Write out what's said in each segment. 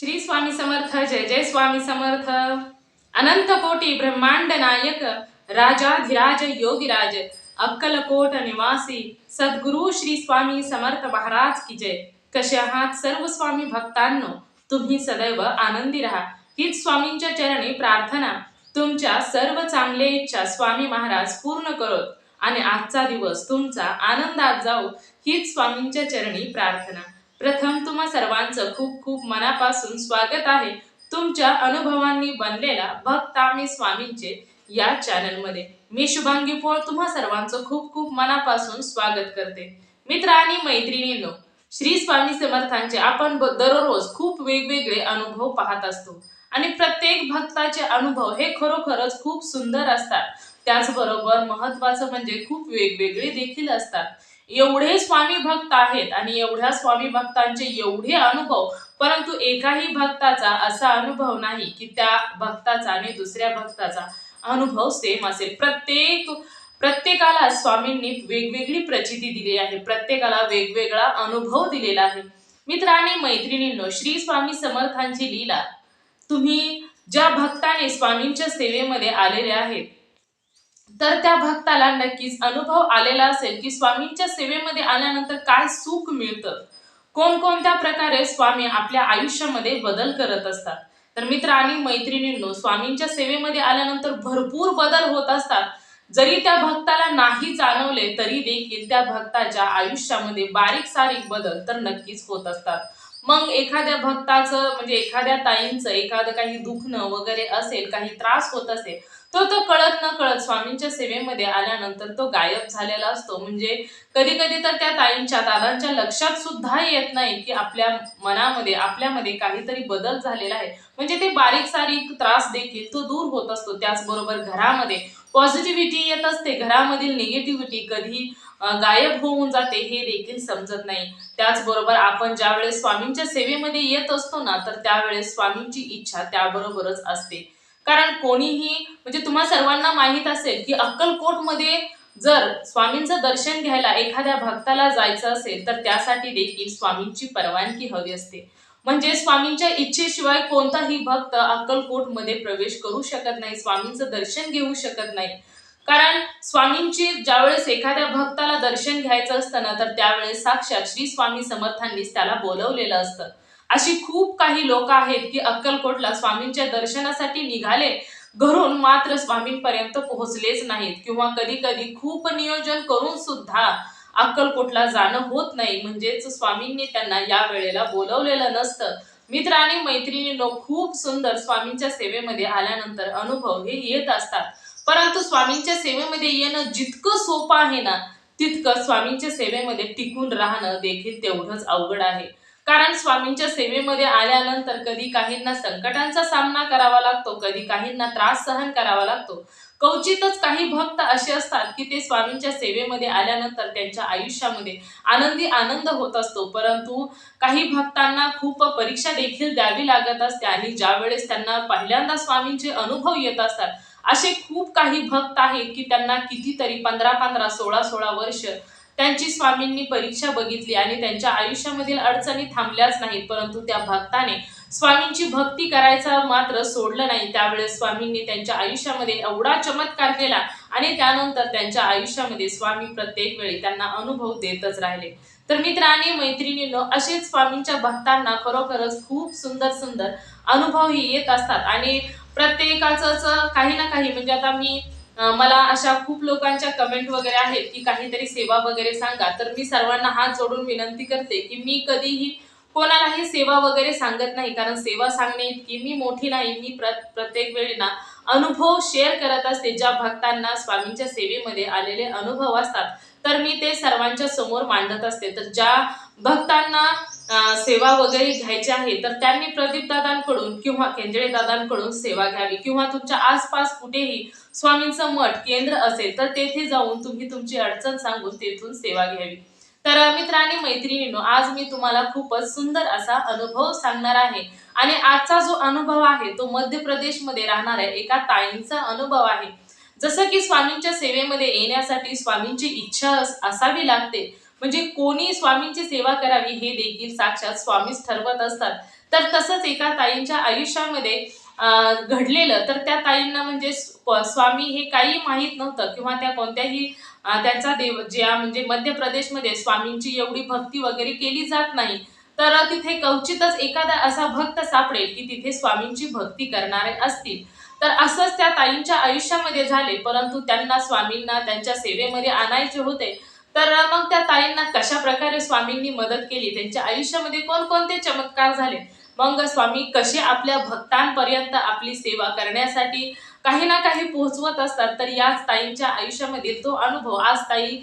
श्री स्वामी समर्थ जय जय स्वामी समर्थ. अनंत कोटी ब्रह्मांड नायक राजाधिराज योगीराज अक्कलकोट निवासी सद्गुरु श्री स्वामी समर्थ महाराज की जय. कसे आहात सर्व स्वामी भक्तांनो? तुम्ही सदैव आनंदी राहा. हीच स्वामींच्या चरणी प्रार्थना. तुमच्या सर्व चांगले इच्छा स्वामी महाराज पूर्ण करोत. आणि आजचा दिवस तुमचा आनंदात जाऊ हीच स्वामींच्या चरणी प्रार्थना. प्रथम तुम्हा सर्वांचं खूप खूप मनापासून स्वागत आहे. तुमच्या अनुभवांनी बनलेला भक्त आम्ही स्वामींचे या चॅनलमध्ये. मी शुभांगी पोळ तुम्हा सर्वांचं खूप खूप मनापासून स्वागत करते. मित्र आणि मैत्रिणींनो श्री स्वामी समर्थांचे आपण दररोज खूप वेगवेगळे अनुभव पाहत असतो. आणि प्रत्येक भक्ताचे अनुभव हे खरोखरच खूप सुंदर असतात. त्याचबरोबर महत्वाचं म्हणजे खूप वेगवेगळे देखील असतात. एवढे स्वामी भक्त आहेत आणि एवढ्या स्वामी भक्तांचे एवढे अनुभव परंतु एकाही भक्ताचा असा अनुभव नाही की त्या भक्ताचा आणि दुसऱ्या भक्ताचा अनुभव सेम असेल. प्रत्येक प्रत्येकाला स्वामींनी वेगवेगळी प्रचिती दिली आहे. प्रत्येकाला वेगवेगळा अनुभव दिलेला आहे. मित्रांनी मैत्रिणींनो श्री स्वामी समर्थांची लीला तुम्ही ज्या भक्ताने स्वामींच्या सेवेमध्ये आलेले आहेत तर त्या भक्ताला नक्कीच अनुभव आलेला असेल की स्वामींच्या सेवेमध्ये आल्यानंतर काय सुख मिळतं? कोणकोणत्या प्रकारे स्वामी आपल्या आयुष्यामध्ये बदल करत असतात? तर मित्र आणि मैत्रिणींनो स्वामींच्या सेवेमध्ये आल्यानंतर भरपूर बदल होत असतात. जरी त्या भक्ताला नाही जाणवले तरी देखील त्या भक्ताच्या आयुष्यामध्ये बारीक सारीक बदल तर नक्कीच होत असतात. मग एखाद्या भक्ताचं म्हणजे एखाद्या ताईंचं एखादं काही दुखणं वगैरे असेल काही त्रास होत असेल तो तो कळत न कळत स्वामींच्या सेवेमध्ये आल्यानंतर तो गायब झालेला असतो. म्हणजे कधी कधी तर त्या ताईंच्या दादांच्या लक्षात सुद्धा येत नाही की आपल्या मनामध्ये आपल्यामध्ये काहीतरी बदल झालेला आहे. म्हणजे ते बारीक सारीक त्रास देखील तो दूर होत असतो. त्याचबरोबर घरामध्ये पॉझिटिव्हिटी येत असते. घरामधील निगेटिव्हिटी कधी गायब होऊन जाते हे देखील समजत नाही. त्याचबरोबर आपण ज्यावेळेस स्वामींच्या सेवेमध्ये येत असतो ना तर त्यावेळेस स्वामींची इच्छा त्याबरोबरच असते. कारण कोणीही म्हणजे तुम्हा सर्वांना माहीत असेल की अक्कलकोटमध्ये जर स्वामींचं दर्शन घ्यायला एखाद्या भक्ताला जायचं असेल तर त्यासाठी देखील स्वामींची परवानगी हवी असते. म्हणजे स्वामींच्या इच्छेशिवाय कोणताही भक्त अक्कलकोटमध्ये प्रवेश करू शकत नाही स्वामींचं दर्शन घेऊ शकत नाही. कारण स्वामींची ज्यावेळेस एखाद्या भक्ताला दर्शन घ्यायचं असतं ना तर त्यावेळेस साक्षात श्री स्वामी समर्थांनीच त्याला बोलवलेलं असतं. अशी खूप काही लोक आहेत की अक्कलकोटला स्वामींच्या दर्शनासाठी निघाले घरून मात्र स्वामींपर्यंत पोहोचलेच नाहीत. किंवा कधी कधी खूप नियोजन करून सुद्धा अक्कलकोटला जाणं होत नाही. म्हणजेच स्वामींनी त्यांना या वेळेला बोलवलेलं नसतं. मित्र आणि मैत्रिणींनो खूप सुंदर स्वामींच्या सेवेमध्ये आल्यानंतर अनुभव हे येत असतात. परंतु स्वामींच्या सेवेमध्ये येणं जितकं सोपं आहे ना तितकं स्वामींच्या सेवेमध्ये टिकून राहणं देखील तेवढंच अवघड आहे. कारण स्वामींच्या सेवेमध्ये आल्यानंतर कधी काहींना संकटांचा सामना करावा लागतो कधी काहींना त्रास सहन करावा लागतो. क्वचितच काही भक्त असे असतात की ते स्वामींच्या सेवेमध्ये आल्यानंतर त्यांच्या आयुष्यामध्ये आनंदी आनंद होत असतो. परंतु काही भक्तांना खूप परीक्षा देखील द्यावी लागत असते आणि ज्यावेळेस त्यांना पहिल्यांदा स्वामींचे अनुभव येत असतात असे खूप काही भक्त आहेत की त्यांना कितीतरी पंधरा पंधरा सोळा सोळा वर्ष त्यांची स्वामींनी परीक्षा बघितली आणि त्यांच्या आयुष्यामधील अडचणी थांबल्याच नाहीत परंतु त्या भक्ताने स्वामींची भक्ती करायचा मात्र सोडलं नाही. त्यावेळेस स्वामींनी त्यांच्या आयुष्यामध्ये एवढा चमत्कार केला आणि त्यानंतर त्यांच्या आयुष्यामध्ये स्वामी प्रत्येक वेळी त्यांना अनुभव देतच राहिले. तर मित्रांनी मैत्रिणीनं मैत्रिणींनो असेच स्वामींच्या भक्तांना खरोखरच खूप सुंदर सुंदर अनुभवही येत असतात. आणि प्रत्येकाचंच काही ना काही म्हणजे आता मी मला अशा खूप लोकांच्या कमेंट वगैरे आहेत की काहीतरी सेवा वगैरे सांगा. तर मी सर्वांना हात जोडून विनंती करते की मी कधीही कोणालाही सेवा वगैरे सांगत नाही. कारण सेवा सांगणे इतकी मी मोठी नाही. मी प्र प्रत्येक वेळी ना अनुभव शेअर करत असते. ज्या भक्तांना स्वामींच्या सेवेमध्ये आलेले अनुभव असतात. तर मी ते सर्वांच्या समोर मांडत असते. तर ज्या भक्तांना सेवा वगैरे घ्यायची आहे तर त्यांनी प्रदीप दादांकडून किंवा केंजळे दादांकडून सेवा घ्यावी किंवा तुमच्या आसपास कुठेही स्वामींचं मठ केंद्र असेल तर तेथे जाऊन तुम्ही तुमची अडचण सांगून तेथून सेवा घ्यावी. तर मित्र आणि मैत्रिणींनो आज मी तुम्हाला खूपच सुंदर असा अनुभव सांगणार आहे. आणि आजचा जो अनुभव आहे तो मध्य प्रदेशमध्ये राहणाऱ्या एका ताईंचा अनुभव आहे. जसं की स्वामींच्या सेवेमध्ये येण्यासाठी स्वामींची इच्छा असावी लागते. म्हणजे कोणी स्वामींची सेवा करावी हे देखील साक्षात स्वामीच ठरवत असतात. तर तसंच एका ताईंच्या आयुष्यामध्ये घडलेलं तर त्या ताईंना म्हणजे स्वामी हे काही माहीत नव्हतं किंवा त्या कोणत्याही त्यांचा देव ज्या म्हणजे मध्य प्रदेशमध्ये स्वामींची एवढी भक्ती वगैरे केली जात नाही तर तिथे क्वचितच एखादा असा भक्त सापडेल की तिथे स्वामींची भक्ती करणारे असतील. तर असंच त्या ताईंच्या आयुष्यामध्ये झाले परंतु त्यांना स्वामींना त्यांच्या सेवेमध्ये आणायचे होते. तर मग त्या ताईंना कशा प्रकारे स्वामींनी मदत केली? त्यांच्या आयुष्यामध्ये कोणकोणते चमत्कार झाले? मग स्वामी कसे आपल्या भक्तांपर्यंत आपली सेवा करण्यासाठी काही ना काही पोहोचवत असतात तर याच ताईंच्या आयुष्यामधील तो अनुभव. आज ताई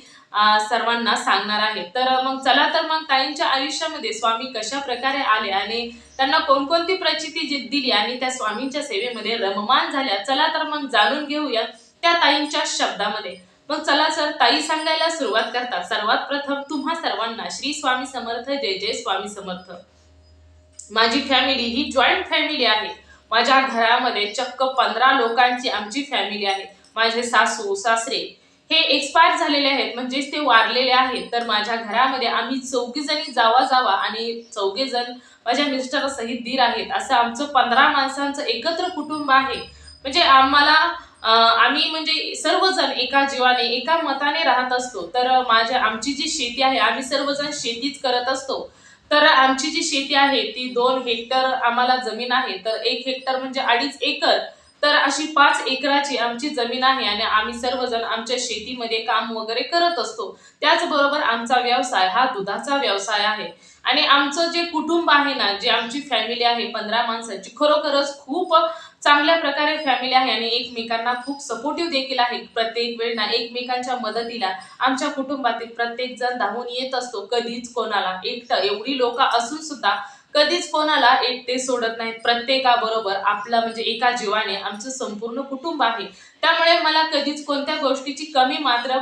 सर्वांना सांगणार आहे. तर मग चला तर मग ताईंच्या आयुष्यामध्ये स्वामी कशा प्रकारे आले आणि त्यांना कोणकोणती प्रचिती जी दिली आणि त्या स्वामींच्या सेवेमध्ये रममान झाल्या चला तर मग जाणून घेऊया त्या ताईंच्या शब्दामध्ये. मग चला सर ताई सांगायला सुरुवात करतात. सर्वात प्रथम तुम्हा सर्वांना श्री स्वामी समर्थ जय जय स्वामी समर्थ. माझी फॅमिली ही जॉईंट फॅमिली आहे. माझ्या घरामध्ये चक्क पंधरा लोकांची आमची फॅमिली आहे. माझे सासू सासरे हे एक्सपायर झालेले आहेत म्हणजेच ते वारलेले आहेत. तर माझ्या घरामध्ये आम्ही चौघीजणी जावा जावा आणि चौघेजण माझ्या मिस्टर सहित दीर आहेत. असं आमचं पंधरा माणसांचं एकत्र कुटुंब आहे. म्हणजे आम्हाला आम्ही म्हणजे सर्वजण एका जीवाने एका मताने राहत असतो. तर माझ्या आमची जी शेती आहे आम्ही सर्वजण शेतीच करत असतो. तर आमची जी शेती आहे ती दोन हेक्टर आम्हाला जमीन आहे. तर एक हेक्टर म्हणजे अडीच एकर. तर अशी पाच एकराची आमची जमीन आहे आणि आम्ही सर्वजण आमच्या शेतीमध्ये काम वगैरे करत असतो. त्याचबरोबर आमचा व्यवसाय हा दुधाचा व्यवसाय आहे. आणि आमचं जे कुटुंब आहे ना जे आमची फॅमिली आहे पंधरा माणसांची खरोखरच खूप चांगल्या प्रकारे फॅमिली आहे आणि एकमेकांना खूप सपोर्टिव्ह देखील आहे. प्रत्येक वेळ ना एकमेकांच्या मदतीला आमच्या कुटुंबातील प्रत्येक जण धावून येत असतो. कधीच कोणाला एकटं एवढी लोक असून सुद्धा कधीच कोणाला एकटे सोडत नाहीत. प्रत्येकाबरोबर आपला म्हणजे एका जीवाने आमचं संपूर्ण कुटुंब आहे. त्यामुळे मला कधीच कोणत्या गोष्टीची कमी मात्र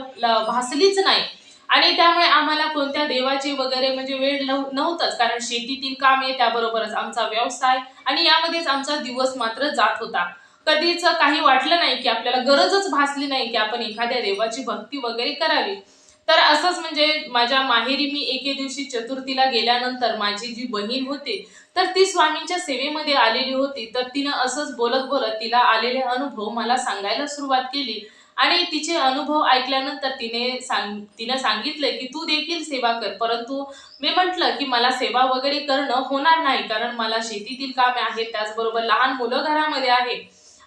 भासलीच नाही. आणि त्यामुळे आम्हाला कोणत्या देवाची वगैरे म्हणजे वेळ नव्ह- नव्हतंच. कारण शेतीतील काम आहे त्याबरोबरच आमचा व्यवसाय आणि यामध्येच आमचा दिवस मात्र जात होता. कधीच काही वाटलं नाही की आपल्याला गरजच भासली नाही की आपण एखाद्या देवाची भक्ती वगैरे करावी. तर असंच म्हणजे माझ्या माहेरी मी एके दिवशी चतुर्थीला गेल्यानंतर माझी जी बहीण होती तर ती स्वामींच्या सेवेमध्ये आलेली होती. तर तिनं असंच बोलत बोलत तिला आलेले अनुभव मला सांगायला सुरुवात केली. आणि तिचे अनुभव ऐकल्यानंतर तिने सांग तिनं सांगितलं की तू देखील सेवा कर. परंतु मी म्हटलं की मला सेवा वगैरे करणं होणार नाही कारण मला शेतीतील कामे आहेत त्याचबरोबर लहान मुलं घरामध्ये आहे.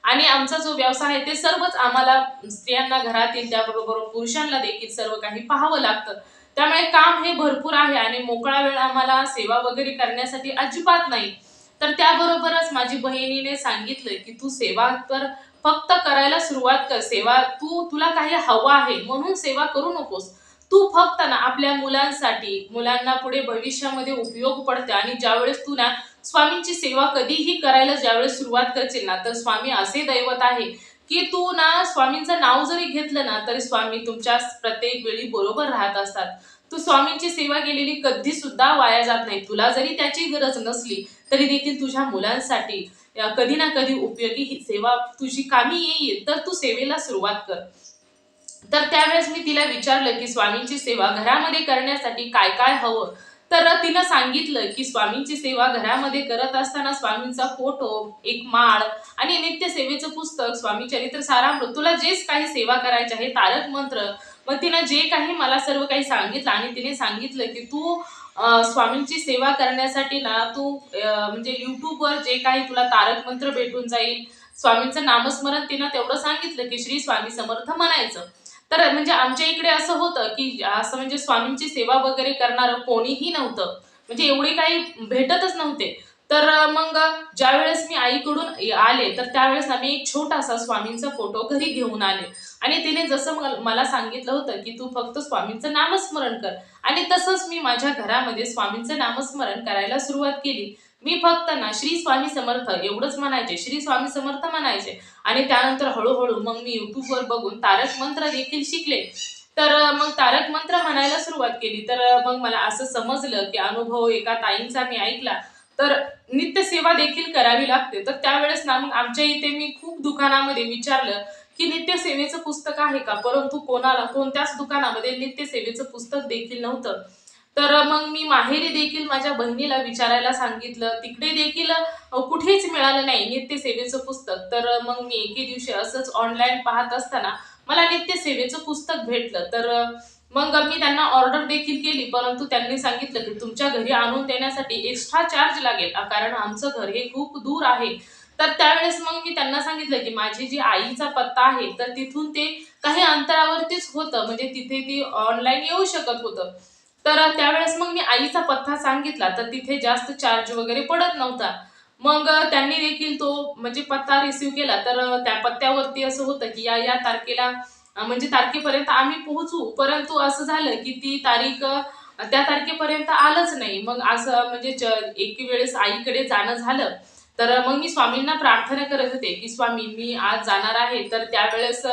आणि आमचा जो व्यवसाय आहे ते सर्वच आम्हाला स्त्रियांना घरातील त्याबरोबर पुरुषांना देखील सर्व काही पाहावं लागतं. त्यामुळे काम हे भरपूर आहे आणि मोकळा वेळ आम्हाला सेवा वगैरे करण्यासाठी अजिबात नाही. तर त्याबरोबरच माझी बहिणीने सांगितलं की तू सेवा तर फक्त करायला सुरुवात कर. सेवा तू तुला काही हवं आहे म्हणून सेवा करू नकोस. तू फक्त ना आपल्या मुलांसाठी मुलांना पुढे भविष्यामध्ये उपयोग पडते आणि ज्यावेळेस तू ना स्वामींची सेवा कधीही करायला ज्यावेळेस सुरुवात करशील ना तर स्वामी असे दैवत आहे की तू ना स्वामींचं नाव जरी घेतलं ना तरी स्वामी तुमच्या प्रत्येक वेळी बरोबर राहत असतात. तू स्वामींची सेवा केलेली कधी सुद्धा वाया जात नाही. तुला जरी त्याची गरज नसली तरी देखील तुझ्या मुलांसाठी कधी ना कधी उपयोगी ही सेवा तुझी कामी येईल तर तू सेवेला सुरुवात कर. तर त्यावेळेस मी तिला विचारलं की स्वामींची सेवा घरामध्ये करण्यासाठी काय काय हवं? तर तिनं सांगितलं की स्वामींची सेवा घरामध्ये करत असताना स्वामींचा फोटो एक माळ आणि नित्य सेवेचं पुस्तक स्वामी चरित्र सारामृत तुला जेच काही सेवा करायची आहे तारक मंत्र मग तिनं जे काही मला सर्व काही सांगितलं आणि तिने सांगितलं की तू स्वामींची सेवा करण्यासाठी ना तू म्हणजे यूट्यूबवर जे काही तुला तारक मंत्र भेटून जाईल स्वामींचं नामस्मरण तिनं तेवढं सांगितलं की श्री स्वामी समर्थ म्हणायचं. तर म्हणजे आमच्या इकडे असं होतं की असं म्हणजे स्वामींची सेवा वगैरे करणारं कोणीही नव्हतं. म्हणजे एवढे काही भेटतच नव्हते. तर मग ज्यावेळेस मी आईकडून आले तर त्यावेळेस आम्ही एक छोटासा स्वामींचा फोटो घरी घेऊन आले. आणि तिने जसं मला सांगितलं होतं की तू फक्त स्वामींचं नामस्मरण कर. आणि तसंच मी माझ्या घरामध्ये स्वामींचं नामस्मरण करायला सुरुवात केली. मी फक्त ना श्री स्वामी समर्थ एवढंच म्हणायचे श्री स्वामी समर्थ म्हणायचे. आणि त्यानंतर हळूहळू मग मी युट्यूबवर बघून तारक मंत्र देखील शिकले. तर मग तारक मंत्र म्हणायला सुरुवात केली. तर मग मला असं समजलं की अनुभव एका ताईंचा मी ऐकला. तर नित्यसेवा देखील करावी लागते. तर त्यावेळेस ना मग आमच्या इथे मी खूप दुकानामध्ये विचारलं की नित्यसेवेचं पुस्तक आहे का? परंतु कोणाला कोणत्याच दुकानामध्ये नित्यसेवेचं पुस्तक देखील नव्हतं. तर मग मी माहेरी देखील माझ्या बहिणीला विचारायला सांगितलं. तिकडे देखील कुठेच मिळालं नाही नित्यसेवेचं पुस्तक. तर मग मी एके दिवशी असंच ऑनलाईन पाहत असताना मला नित्यसेवेचं पुस्तक भेटलं. तर मग मी त्यांना ऑर्डर देखील केली. परंतु त्यांनी सांगितलं की तुमच्या घरी आणून देण्यासाठी एक्स्ट्रा चार्ज लागेल. कारण आमचं घर हे खूप दूर आहे. तर त्यावेळेस मग मी त्यांना सांगितलं की माझी जी आईचा पत्ता आहे तर तिथून ते काही अंतरावरतीच होतं. म्हणजे तिथे ती ऑनलाईन येऊ शकत होतं. तर त्यावेळेस मग मी आईचा पत्ता सांगितला तर तिथे जास्त चार्ज वगैरे पडत नव्हता. मग त्यांनी देखील तो म्हणजे पत्ता रिसिव्ह केला. तर त्या पत्त्यावरती असं होतं की या या तारखेला म्हणजे तारखेपर्यंत आम्ही पोहोचू. परंतु असं झालं की ती तारीख त्या तारखेपर्यंत आलंच नाही. मग असं म्हणजे च- एक वेळेस आईकडे जाणं झालं. तर मग मी स्वामींना प्रार्थना करत होते की स्वामी मी आज जाणार आहे. तर त्यावेळेस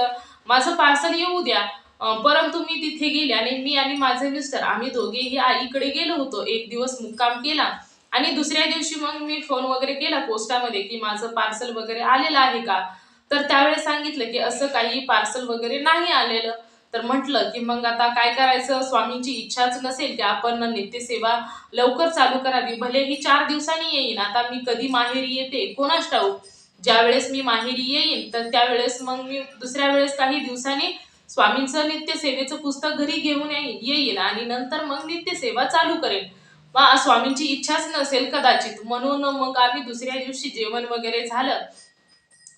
माझं पार्सल येऊ द्या. परंतु मी तिथे गेले आणि मी आणि माझे मिस्टर आम्ही दोघेही आईकडे गेलो होतो. एक दिवस मुक्काम केला आणि दुसऱ्या दिवशी मग मी फोन वगैरे केला पोस्टामध्ये की माझं पार्सल वगैरे आलेलं आहे का? तर त्यावेळेस सांगितलं की असं काही पार्सल वगैरे नाही आलेलं. तर म्हटलं की मग आता काय करायचं? स्वामींची इच्छाच नसेल की आपण नित्यसेवा लवकर चालू करावी. भले ही चार दिवसांनी येईन. आता मी कधी माहेरी येते? कोणाच ठाऊक? ज्यावेळेस मी माहेरी येईन तर त्यावेळेस मग मी दुसऱ्या वेळेस काही दिवसांनी स्वामींचं नित्यसेवेचं पुस्तक घरी घेऊन येईल आणि नंतर मग नित्यसेवा चालू करेन. वा स्वामींची इच्छाच नसेल कदाचित. म्हणून मग आम्ही दुसऱ्या दिवशी जेवण वगैरे झालं.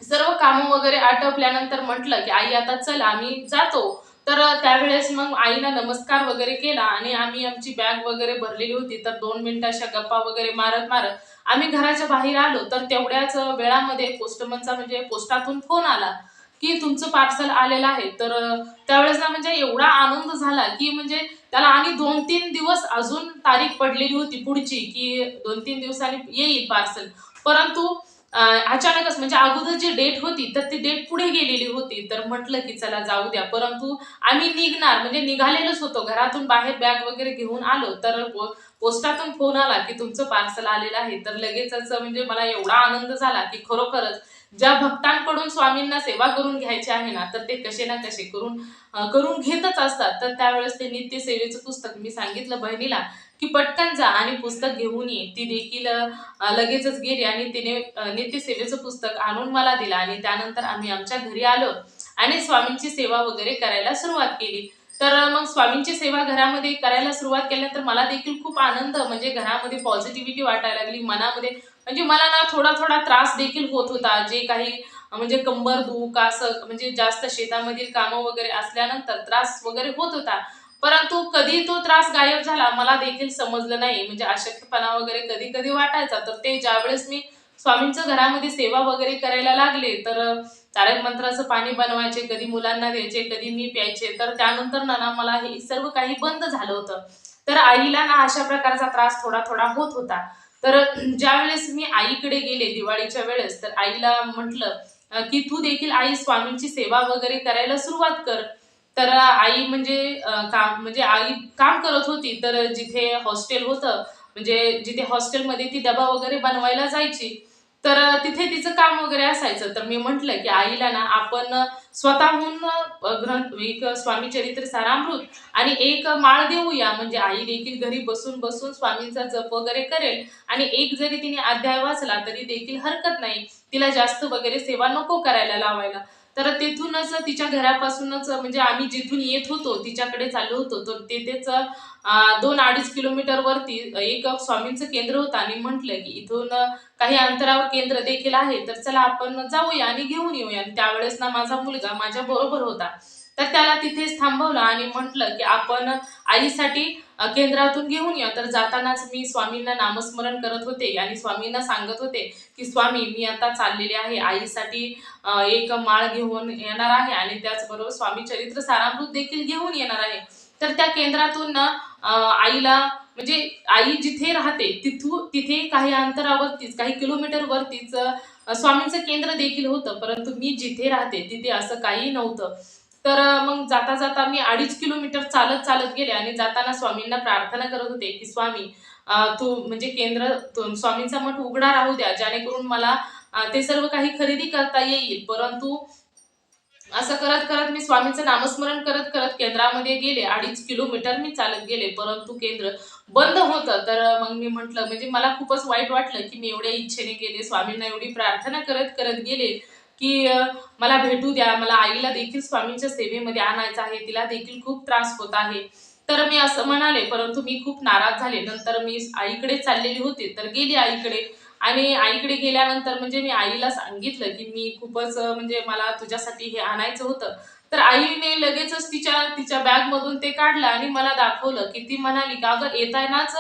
सर्व कामं वगैरे आटोपल्यानंतर म्हटलं की आई आता चल आम्ही जातो. तर त्यावेळेस मग आईला नमस्कार वगैरे केला आणि आम्ही आमची बॅग वगैरे भरलेली होती. तर दोन मिनिटं अशा गप्पा वगैरे मारत मारत आम्ही घराच्या बाहेर आलो. तर तेवढ्याच वेळामध्ये पोस्टमनचा म्हणजे पोस्टातून फोन आला. की तुमचं पार्सल आलेलं आहे. तर त्यावेळेस ना म्हणजे एवढा आनंद झाला की म्हणजे त्याला आणि दोन तीन दिवस अजून तारीख पडलेली होती पुढची की दोन तीन दिवसांनी येईल पार्सल परंतु अचानकच म्हणजे अगोदर जी डेट होती तर ती डेट पुढे गेलेली होती. तर म्हटलं की चला जाऊ द्या. परंतु आम्ही निघणार म्हणजे निघालेलोच होतो. घरातून बाहेर बॅग वगैरे घेऊन आलो तर पो- पोस्टातून फोन आला की तुमचं पार्सल आलेलं आहे. तर लगेचच म्हणजे मला एवढा आनंद झाला की खरोखरच ज्या भक्तांकडून स्वामींना सेवा करून घ्यायची आहे ना तर ते कसे ना कसे करून करून घेतच असतात. तर त्यावेळेस ते नित्य सेवेचं पुस्तक मी सांगितलं बहिणीला की पटकन जा आणि पुस्तक घेऊन ये. ती देखील लगेचच गेली आणि तिने नित्यसेवेचं नित्य सेवेचं पुस्तक आणून मला दिलं आणि त्यानंतर आम्ही आमच्या घरी आलो आणि स्वामींची सेवा वगैरे करायला सुरुवात केली. तर मग स्वामींची सेवा घरामध्ये करायला सुरुवात केल्यानंतर मला देखील खूप आनंद म्हणजे घरामध्ये पॉझिटिव्हिटी वाटायला लागली मनामध्ये म्हणजे मला ना थोडा थोडा त्रास देखील होत होता. जे काही म्हणजे कंबर दुख असं म्हणजे जास्त शेतामधील कामं वगैरे असल्यानंतर त्रास वगैरे होत होता. परंतु कधी तो त्रास गायब झाला मला देखील समजलं नाही. म्हणजे अशक्तपणा वगैरे कधी कधी वाटायचा. तर ते ज्यावेळेस मी स्वामींचं घरामध्ये सेवा वगैरे करायला लागले तर तारक मंत्राचं पाणी बनवायचे कधी मुलांना द्यायचे कधी मी प्यायचे तर त्यानंतर ना ना मला हे सर्व काही बंद झालं होतं. तर आईला ना अशा प्रकारचा त्रास थोडा थोडा होत होता. तर ज्या वेळेस मी आईकडे गेले दिवाळीच्या वेळेस तर आईला म्हटलं की तू देखील आई स्वामींची सेवा वगैरे करायला सुरुवात कर. तर आई म्हणजे काम म्हणजे आई काम करत होती तर जिथे हॉस्टेल होतं म्हणजे जिथे हॉस्टेलमध्ये ती डबा वगैरे बनवायला जायची तर तिथे तिचं काम वगैरे असायचं. तर मी म्हटलं की आईला ना आपण स्वतःहून ग्रंथ एक स्वामी चरित्र सारामृत आणि एक माळ देऊया म्हणजे आई देखील घरी बसून बसून स्वामींचा जप वगैरे करेल आणि एक जरी तिने अध्याय वाचला तरी देखील हरकत नाही. तिला जास्त वगैरे सेवा नको करायला लावायला. तर तिथूनच तिच्या घरापासूनच म्हणजे आम्ही जिथून येत होतो तिच्याकडे चाललो होतो. तर तेथेच दोन अडीच किलोमीटरवरती एक स्वामींचं केंद्र होतं. आणि म्हटलं की इथून काही अंतरावर केंद्र देखील आहे. तर चला आपण जाऊया आणि घेऊन येऊया. आणि त्यावेळेस ना माझा मुलगा माझ्या बरोबर होता. तर त्याला तिथेच थांबवलं आणि म्हटलं की आपण आईसाठी केंद्रातून घेऊन या. तर जातानाच मी स्वामींना नामस्मरण करत होते. आणि स्वामींना सांगत होते की स्वामी मी आता चाललेले आहे. आईसाठी एक माळ घेऊन येणार आहे आणि त्याचबरोबर स्वामी चरित्र सारामृत देखील घेऊन येणार आहे. तर त्या केंद्रातून आईला म्हणजे आई जिथे राहते तिथू तिथे काही अंतरावरतीच काही किलोमीटर वरतीच स्वामींचं केंद्र देखील होतं. परंतु मी जिथे राहते तिथे असं काही नव्हतं. तर मग जाता जाता मी अडीच किलोमीटर चालत चालत गेले आणि जाताना स्वामींना प्रार्थना करत होते की स्वामी तू म्हणजे केंद्र स्वामींचा मठ उघडा राहू द्या जेणेकरून मला ते सर्व काही खरेदी करता येईल. परंतु असं करत करत मी स्वामीचं नामस्मरण करत करत केंद्रामध्ये गेले. अडीच किलोमीटर मी चालत गेले. परंतु केंद्र बंद होतं. तर मग मी म्हटलं म्हणजे मला खूपच वाईट वाटलं की मी एवढ्या इच्छेने गेले. स्वामींना एवढी प्रार्थना करत करत गेले. की मला भेटू द्या मला आईला देखील स्वामींच्या सेवेमध्ये आणायचं आहे तिला देखील खूप त्रास होत आहे. तर मी असं म्हणाले परंतु मी खूप नाराज झाले. नंतर मी आईकडे चाललेली होते तर गेली आईकडे. आणि आईकडे गेल्यानंतर म्हणजे मी आईला सांगितलं की मी खूपच म्हणजे मला तुझ्यासाठी हे आणायचं होतं. तर आईने लगेचच तिच्या तिच्या बॅगमधून ते काढलं आणि मला दाखवलं की ती म्हणाली का अगं येतानाच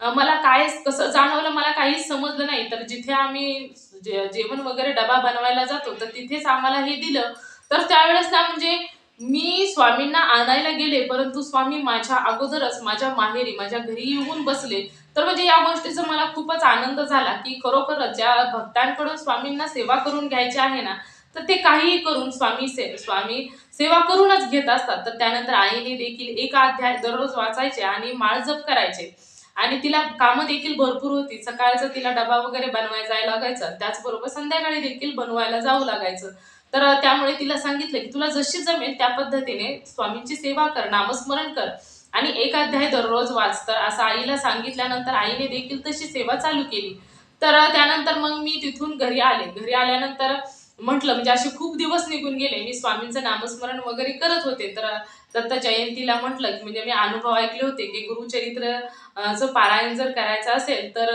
मला काय कसं जाणवलं मला काहीच समजलं नाही. तर जिथे आम्ही जे- जेवण वगैरे डबा बनवायला जातो तर तिथेच आम्हाला हे दिलं. तर त्यावेळेस ना म्हणजे मी स्वामींना आणायला गेले परंतु स्वामी माझ्या अगोदरच माझ्या माहेरी माझ्या घरी येऊन बसले. तर म्हणजे या गोष्टीचा मला खूपच आनंद झाला की खरोखरच ज्या भक्तांकडून स्वामींना सेवा करून घ्यायची आहे ना तर ते काहीही करून स्वामी से स्वामी सेवा करूनच घेत असतात. तर त्यानंतर आईने देखील एक अध्याय दररोज वाचायचे आणि माळ जप करायचे. आणि तिला कामं देखील भरपूर होती. सकाळचं तिला डबा वगैरे बनवायला जायला लागायचं. त्याचबरोबर संध्याकाळी देखील बनवायला जावं लागायचं. तर त्यामुळे तिला सांगितलं की तुला जशी जमेल त्या पद्धतीने स्वामींची सेवा कर नामस्मरण कर आणि एक अध्याय दररोज वाच. तर असं आईला सांगितल्यानंतर आईने देखील तशी सेवा चालू केली. तर त्यानंतर मग मी तिथून घरी आले. घरी आल्यानंतर म्हटलं म्हणजे असे खूप दिवस निघून गेले मी स्वामींचं नामस्मरण वगैरे करत होते. तर दत्त जयंतीला म्हटलं की म्हणजे मी अनुभव ऐकले होते की गुरुचरित्र जो चं पारायण जर करायचं असेल तर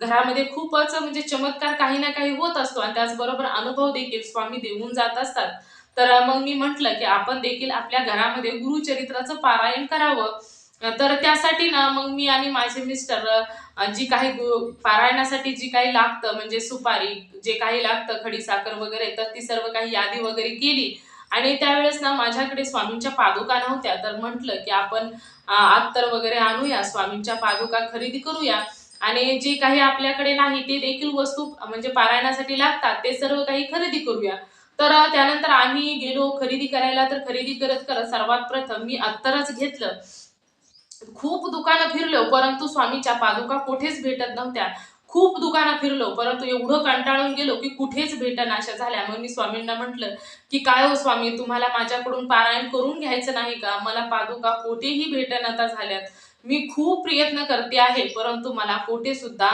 घरामध्ये खूपच म्हणजे चमत्कार काही ना काही होत असतो. आणि त्याचबरोबर अनुभव देखील स्वामी देऊन जात असतात. तर मग मी म्हटलं की आपण देखील आपल्या घरामध्ये गुरुचरित्राचं पारायण करावं. तर त्यासाठी ना मग मी आणि माझे मिस्टर जी काही पारायणासाठी जी काही लागतं म्हणजे सुपारी जे काही लागतं खडीसाखर वगैरे तर ती सर्व काही यादी वगैरे केली. आणि त्यावेळेस ना माझ्याकडे स्वामींच्या पादुका नव्हत्या. तर म्हटलं की आपण अत्तर वगैरे आणूया स्वामींच्या पादुका खरेदी करूया. आणि जे काही आपल्याकडे नाही ते देखील वस्तू म्हणजे पारायणासाठी लागतात ते सर्व काही खरेदी करूया. तर त्यानंतर आम्ही गेलो खरेदी करायला. तर खरेदी करत करत सर्वात प्रथम मी अत्तरच घेतलं. खूप दुकानं फिरलो परंतु स्वामीच्या पादुका कुठेच भेटत नव्हत्या. खूप दुकानं फिरलो परंतु एवढं कंटाळून गेलो की कुठेच भेटन अशा झाल्या. मग मी स्वामींना म्हटलं की काय हो स्वामी तुम्हाला माझ्याकडून पारायण करून घ्यायचं नाही का? मला पादुका कोठेही भेटन आता झाल्यात. मी खूप प्रयत्न करते आहे परंतु मला कोठे सुद्धा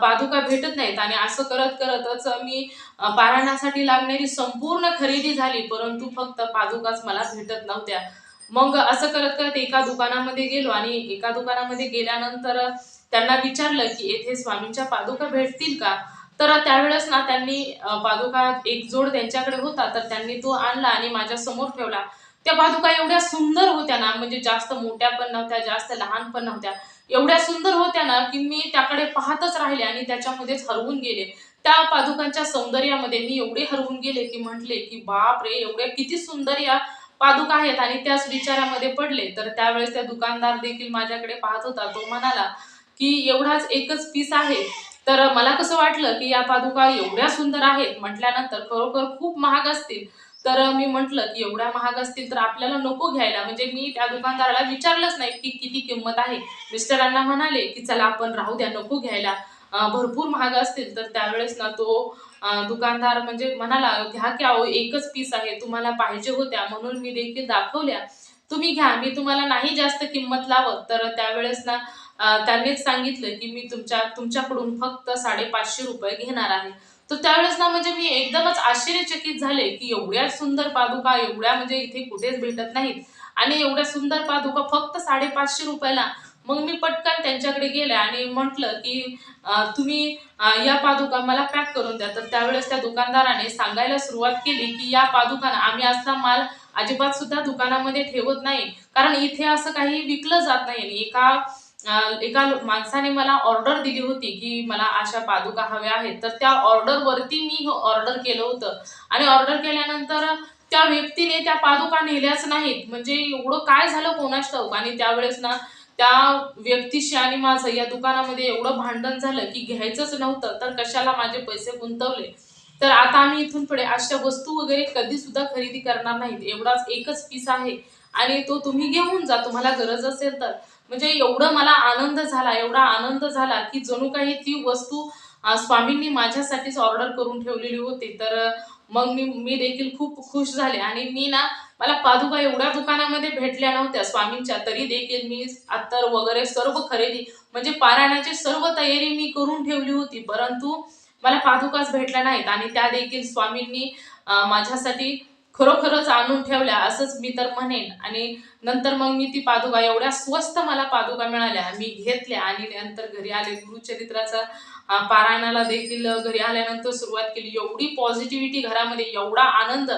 पादुका भेटत नाहीत. आणि असं करत करतच मी पारायणासाठी लागणारी संपूर्ण खरेदी झाली परंतु फक्त पादुकाच मला भेटत नव्हत्या. मग असं करत करत एका दुकानामध्ये गेलो आणि एका दुकानामध्ये गेल्यानंतर त्यांना विचारलं की येथे स्वामींच्या पादुका भेटतील का? तर त्यावेळेस ना त्यांनी पादुका एक जोड त्यांच्याकडे होता तर त्यांनी तो आणला आणि माझ्यासमोर ठेवला. त्या पादुका एवढ्या सुंदर होत्या ना म्हणजे जास्त मोठ्या पण नव्हत्या जास्त लहान पण नव्हत्या. एवढ्या सुंदर होत्या ना की मी त्याकडे पाहतच राहिले आणि त्याच्यामध्येच हरवून गेले. त्या पादुकांच्या सौंदर्यामध्ये मी एवढे हरवून गेले की म्हटले की बाप रे एवढ्या किती सुंदर या पादुका आहेत आणि त्याच विचारामध्ये पडले तर त्यावेळेस त्या दुकानदार देखील माझ्याकडे पाहत होता. तो म्हणाला की एवढाच एकच पीस आहे. तर मला कसं वाटलं की या पादुका एवढ्या सुंदर आहेत. म्हटल्यानंतर खरोखर खूप महाग असतील. तर मी म्हटलं की एवढ्या महाग असतील तर आपल्याला नको घ्यायला. म्हणजे मी त्या दुकानदाराला विचारलंच नाही की किती किंमत आहे. मिस्टरांना म्हणाले की चला आपण राहू द्या नको घ्यायला. भरपूर महाग असतील. तर त्यावेळेस ना तो दुकानदार म्हणजे म्हणाला घ्या की अहो एकच पीस आहे तुम्हाला पाहिजे होत्या म्हणून मी देखील दाखवल्या. तुम्ही घ्या मी तुम्हाला नाही जास्त किंमत लावत. तर त्यावेळेस ना त्यांनीच सांगितलं की मी तुमच्या तुमच्याकडून फक्त साडेपाचशे रुपये घेणार आहे. तर त्यावेळेस ना म्हणजे मी एकदमच आश्चर्यचकित झाले की एवढ्या सुंदर पादुका एवढ्या म्हणजे इथे कुठेच भेटत नाहीत. आणि एवढ्या सुंदर पादुका फक्त साडेपाचशे रुपयाला. मग मी पटकन त्यांच्याकडे गेले आणि म्हटलं की तुम्ही या पादुका मला पॅक करून द्या. तर त्यावेळेस त्या दुकानदाराने सांगायला सुरुवात केली की या पादुकाना आम्ही असला माल अजिबात सुद्धा दुकानामध्ये ठेवत नाही. कारण इथे असं काही विकलं जात नाही आणि एका एका माणसाने मला ऑर्डर दिली होती की मला अशा पादुका हव्या आहेत. तर त्या ऑर्डरवरती मी ऑर्डर केलं होतं. आणि ऑर्डर केल्यानंतर त्या व्यक्तीने त्या पादुका नेल्याच नाहीत. म्हणजे एवढं काय झालं कोणाच ठाऊक? आणि त्यावेळेस ना त्या व्यक्तीशी आणि माझं या दुकानामध्ये एवढं भांडण झालं की घ्यायचंच नव्हतं तर कशाला माझे पैसे गुंतवले? तर आता आम्ही इथून पुढे अशा वस्तू वगैरे कधी सुद्धा खरेदी करणार नाहीत. एवढाच एकच पीस आहे आणि तो तुम्ही घेऊन जा तुम्हाला गरज असेल तर. म्हणजे एवढं मला आनंद झाला एवढा आनंद झाला की जणू काही ती वस्तू स्वामींनी माझ्यासाठीच ऑर्डर करून ठेवलेली होती. तर मग मी मी देखील खूप खुश झाले आणि मी ना मला पादुका एवढ्या दुकानामध्ये भेटल्या नव्हत्या स्वामींच्या तरी देखील मी अत्तर वगैरे सर्व खरेदी म्हणजे पारायणाची सर्व तयारी मी करून ठेवली होती. परंतु मला पादुकाच भेटल्या नाहीत आणि त्या देखील स्वामींनी माझ्यासाठी खरोखरच आणून ठेवल्या असंच मी तर म्हणेन. आणि नंतर मग मी ती पादुका एवढ्या स्वस्त मला पादुका मिळाल्या. मी घेतल्या आणि नंतर घरी आले. गुरुचरित्राचा पारायणाला देखील घरी आल्यानंतर सुरुवात केली. एवढी पॉझिटिव्हिटी घरामध्ये एवढा आनंद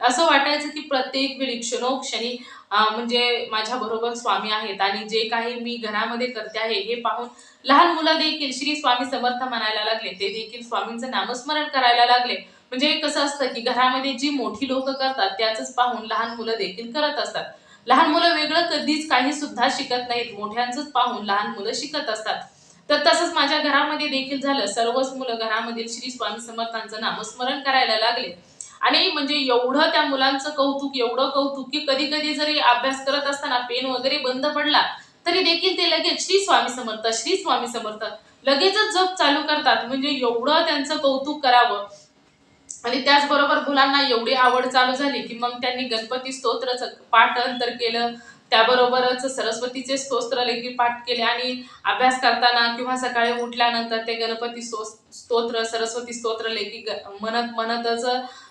असं वाटायचं की प्रत्येक वेळी क्षणोक्षणी म्हणजे माझ्या बरोबर स्वामी आहेत आणि जे काही मी घरामध्ये करते आहे हे पाहून लहान मुलं देखील श्री स्वामी समर्थ म्हणायला लागले. ते देखील स्वामींचं नामस्मरण करायला लागले. म्हणजे कसं असतं की घरामध्ये जी मोठी लोक करतात त्याच पाहून लहान मुलं देखील करत असतात. लहान मुलं वेगळं कधीच काही सुद्धा शिकत नाहीत. मोठ्यांचंच पाहून लहान मुलं शिकत असतात. तर तसंच माझ्या घरामध्ये देखील झालं. सर्वच मुलं घरामधील श्री स्वामी समर्थांचं नामस्मरण करायला लागले. आणि म्हणजे एवढं त्या मुलांचं कौतुक एवढं कौतुक की कधी कधी जरी अभ्यास करत असताना पेन वगैरे बंद पडला तरी देखील ते लगेच श्री स्वामी समर्थ श्री स्वामी समर्थ लगेचच जप चालू करतात. म्हणजे एवढं त्यांचं कौतुक करावं. आणि त्याचबरोबर मुलांना एवढी आवड चालू झाली की मग त्यांनी गणपती स्तोत्रचं पाठ केलं. त्याबरोबरच सरस्वतीचे स्तोत्र लेखी पाठ केले आणि अभ्यास करताना किंवा सकाळी उठल्यानंतर ते गणपती स्तोत्र सरस्वती स्तोत्र लेखी म्हणत म्हणतच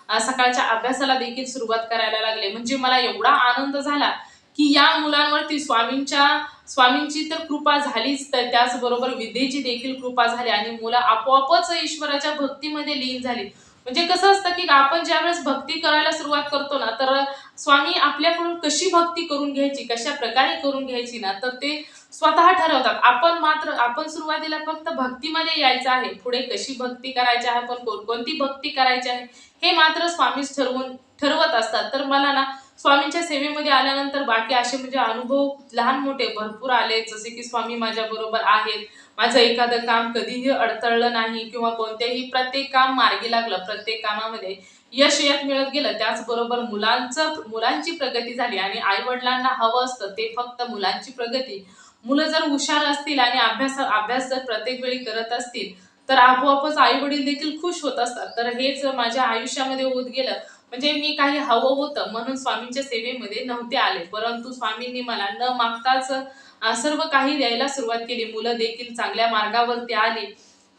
सकाळच्या अभ्यासाला देखील सुरुवात करायला लागले. म्हणजे मला एवढा आनंद झाला की या मुलांवरती स्वामींच्या स्वामींची तर कृपा झालीच तर त्याचबरोबर विद्येची देखील कृपा झाली आणि मुलं आपोआपच ईश्वराच्या भक्तीमध्ये लीन झाली. म्हणजे कसं असतं की आपण ज्यावेळेस भक्ती करायला सुरुवात करतो ना तर स्वामी आपल्याकडून कशी भक्ती करून घ्यायची कशा प्रकारे करून घ्यायची ना तर ते स्वतः ठरवतात. आपण मात्र आपण सुरुवातीला फक्त भक्तीमध्ये यायचं आहे. पुढे कशी भक्ती करायची आहे पण कोणकोणती भक्ती करायची आहे हे मात्र स्वामीच ठरवून ठरवत असतात. तर मला ना स्वामींच्या सेवेमध्ये आल्यानंतर बाकी असे म्हणजे अनुभव लहान मोठे भरपूर आले जसे की स्वामी माझ्या बरोबर आहेत. माझं एखादं काम कधीही अडथळलं नाही किंवा कोणत्याही प्रत्येक काम मार्गी लागलं प्रत्येक कामामध्ये यश यश मिळत गेलं त्याचबरोबर मुलांचं मुलांची प्रगती झाली आणि आई वडिलांना हवं असतं ते फक्त मुलांची प्रगती. मुलं जर हुशार असतील आणि अभ्यास अभ्यास जर प्रत्येक वेळी करत असतील तर आपोआपच आई वडील देखील खुश होत असतात. तर हेच माझ्या आयुष्यामध्ये होत गेलं. म्हणजे मी काही हवं होतं म्हणून स्वामींच्या सेवेमध्ये नव्हते आले. परंतु स्वामींनी मला न मागताच सर्व काही द्यायला सुरुवात केली. मुलं देखील चांगल्या मार्गावरती आली.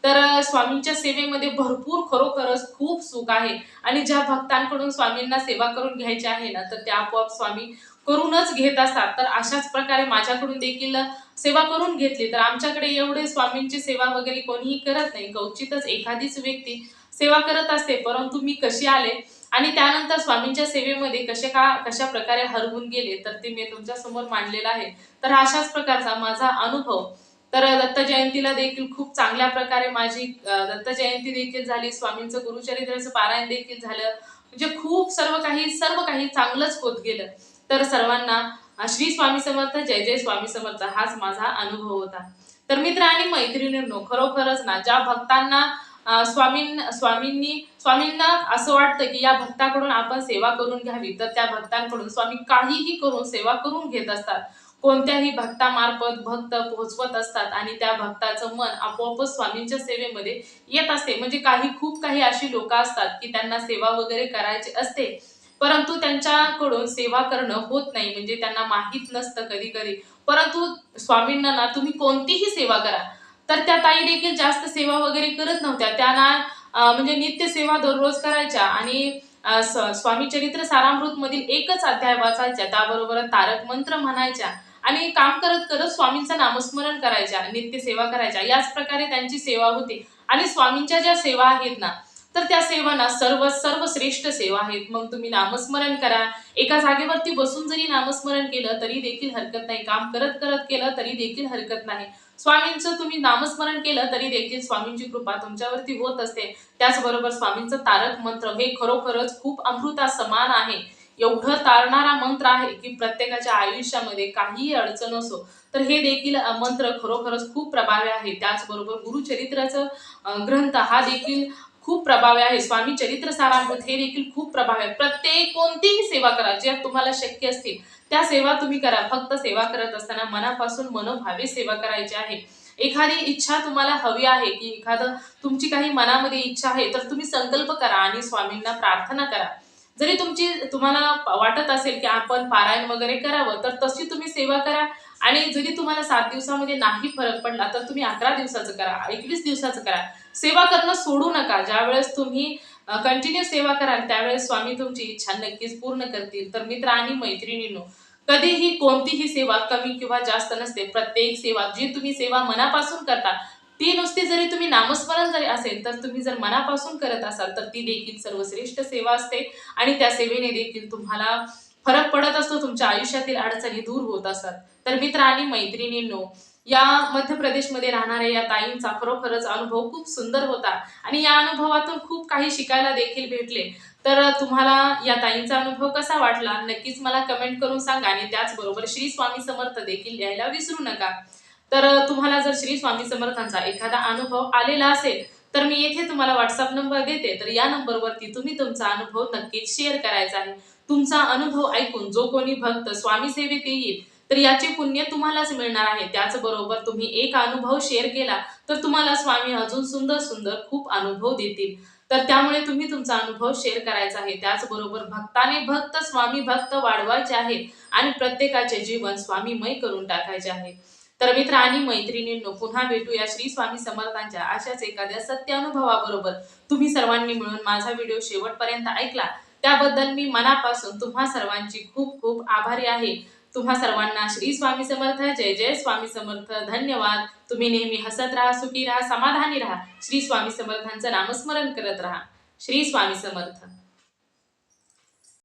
तर स्वामींच्या सेवेमध्ये भरपूर खरोखरच खूप सुख आहे. आणि ज्या भक्तांकडून स्वामींना सेवा करून घ्यायची आहे ना तर त्या आपोआप स्वामी करूनच घेत असतात. तर अशाच प्रकारे माझ्याकडून देखील सेवा करून घेतली. तर आमच्याकडे एवढे स्वामींची सेवा वगैरे कोणीही करत नाही. क्वचितच एखादीच व्यक्ती सेवा करत असते. परंतु मी कशी आले? आणि त्यानंतर स्वामींच्या सेवेमध्ये कसे का कशा प्रकारे हरवून गेले तर ते मी तुमच्यासमोर मांडलेलं आहे. तर अशाच प्रकारचा माझा अनुभव. तर दत्त जयंतीला देखील खूप चांगल्या प्रकारे माझी दत्त जयंती देखील झाली. स्वामींचं गुरुचरित्राचं पारायण देखील झालं. म्हणजे खूप सर्व काही सर्व काही चांगलंच होत गेलं. तर सर्वांना श्री स्वामी समर्थ जय जय स्वामी समर्थ हाच माझा अनुभव होता. तर मित्र आणि मैत्रिणींनो खरोखरच ना ज्या भक्तांना स्वामीं स्वामींनी स्वामींना असं वाटतं की या भक्ताकडून आपण सेवा करून घ्यावी. तर त्या भक्तांकडून स्वामी काहीही करून सेवा करून घेत असतात. कोणत्याही भक्तामार्फत भक्त पोहोचवत असतात आणि त्या भक्ताचं मन आपोआपच स्वामींच्या सेवेमध्ये येत असते. म्हणजे काही खूप काही अशी लोक असतात की त्यांना सेवा वगैरे करायची असते परंतु त्यांच्याकडून सेवा करणं होत नाही. म्हणजे त्यांना माहीत नसतं कधी कधी परंतु स्वामींना ना तुम्ही कोणतीही सेवा करा. तर त्या ताई देखील जास्त सेवा वगैरे करत नव्हत्या. त्यांना म्हणजे नित्य सेवा दररोज करायच्या आणि स- स्वामी चरित्र सारामृत मधील एकच अध्याय वाचायच्या. त्याबरोबर तारक मंत्र म्हणायच्या आणि काम करत करत स्वामींचं नामस्मरण करायच्या नित्य सेवा करायच्या. याच प्रकारे त्यांची सेवा होती. आणि स्वामींच्या ज्या सेवा आहेत ना तर त्या सेवा ना सर्व सर्वश्रेष्ठ सेवा आहेत. मग तुम्ही नामस्मरण करा. एका जागेवरती बसून जरी नामस्मरण केलं तरी देखील हरकत नाही. काम करत करत केलं तरी देखील हरकत नाही. स्वामींचं तुम्ही नामस्मरण केलं तरी देखील स्वामींची कृपा तुमच्यावरती होत असते. त्याचबरोबर स्वामींचं तारक मंत्र हे खरोखरच खूप अमृता समान आहे. एवढं तारणारा मंत्र आहे की प्रत्येकाच्या आयुष्यामध्ये काहीही अडचण असो तर हे देखील मंत्र खरोखरच खूप प्रभावी आहे. त्याचबरोबर गुरुचरित्राचं ग्रंथ हा देखील खूप प्रभावी आहे. स्वामी चरित्र सारामृत हे देखील खूप प्रभावी आहे. प्रत्येक कोणतीही सेवा करा ज्या तुम्हाला शक्य असतील त्या सेवा तुम्ही करा. फक्त सेवा करत असताना मनापासून मनोभावे सेवा करायची आहे. एखादी इच्छा तुम्हाला हवी आहे की एखादं तुमची काही मनामध्ये इच्छा आहे तर तुम्ही संकल्प करा आणि स्वामींना प्रार्थना करा. जरी तुमची तुम्हाला वाटत असेल की आपण पारायण वगैरे करावं तर तशी तुम्ही सेवा करा. आणि जरी तुम्हाला सात दिवसामध्ये नाही फरक पडला तर तुम्ही अकरा दिवसाचं करा एकवीस दिवसाचं करा. सेवा करणं सोडू नका. ज्या वेळेस तुम्ही कंटिन्यू सेवा कराल त्यावेळेस स्वामी तुमची इच्छा नक्कीच पूर्ण करतील. तर मित्र आणि मैत्रिणींनो कधीही कोणतीही सेवा कमी किंवा जास्त नसते. प्रत्येक सेवा जी तुम्ही सेवा मनापासून करता ती नुसती जरी तुम्ही नामस्मरण जरी असेल तर तुम्ही जर मनापासून करत असाल तर ती देखील सर्वश्रेष्ठ सेवा असते. आणि त्या सेवेने देखील तुम्हाला फरक पडत असतो तुमच्या आयुष्यातील अडचणी दूर होत असतात. तर मित्र आणि मैत्रिणींनो या मध्य प्रदेशमध्ये राहणाऱ्या या ताईंचा खरोखरच अनुभव खूप सुंदर होता. आणि या अनुभवातून खूप काही शिकायला देखील भेटले. तर तुम्हाला या ताईंचा अनुभव कसा वाटला? नक्कीच मला कमेंट करून सांगा आणि त्याचबरोबर श्री स्वामी समर्थ देखील लिहायला विसरू नका. तर तुम्हाला जर श्री स्वामी समर्थांचा एखादा अनुभव आलेला असेल तर मी येथे तुम्हाला व्हॉट्सअप नंबर देते. तर या नंबरवरती तुम्ही तुमचा अनुभव नक्कीच शेअर करायचा आहे. तुमचा अनुभव ऐकून जो कोणी भक्त स्वामी सेवेत येईल तर याचे पुण्य तुम्हालाच मिळणार आहे. त्याचबरोबर तुम्ही एक अनुभव शेअर केला तर तुम्हाला स्वामी अजून सुंदर सुंदर खूप अनुभव देतील. तर त्यामुळे तुम्ही तुमचा अनुभव शेअर करायचा आहे. त्याचबरोबर भक्ताने भक्त स्वामी भक्त वाढवायचे आहेत आणि प्रत्येकाचे जीवन स्वामीमय करून टाकायचे आहे. तर मित्र आणि मैत्रिणींनो पुन्हा भेटूया श्री स्वामी समर्थांच्या अशाच एखाद्या सत्य अनुभवाबरोबर तुम्ही सर्वांनी मिळून माझा व्हिडिओ शेवटपर्यंत ऐकला. त्याबद्दल मी मनापासून तुम्हा सर्वांची खूप खूप आभारी आहे. तुम्हा सर्वांना श्री स्वामी समर्थ जय जय स्वामी समर्थ धन्यवाद. तुम्ही नेहमी हसत राहा सुखी राहा समाधानी राहा. श्री स्वामी समर्थांचं नामस्मरण करत राहा. श्री स्वामी समर्थ.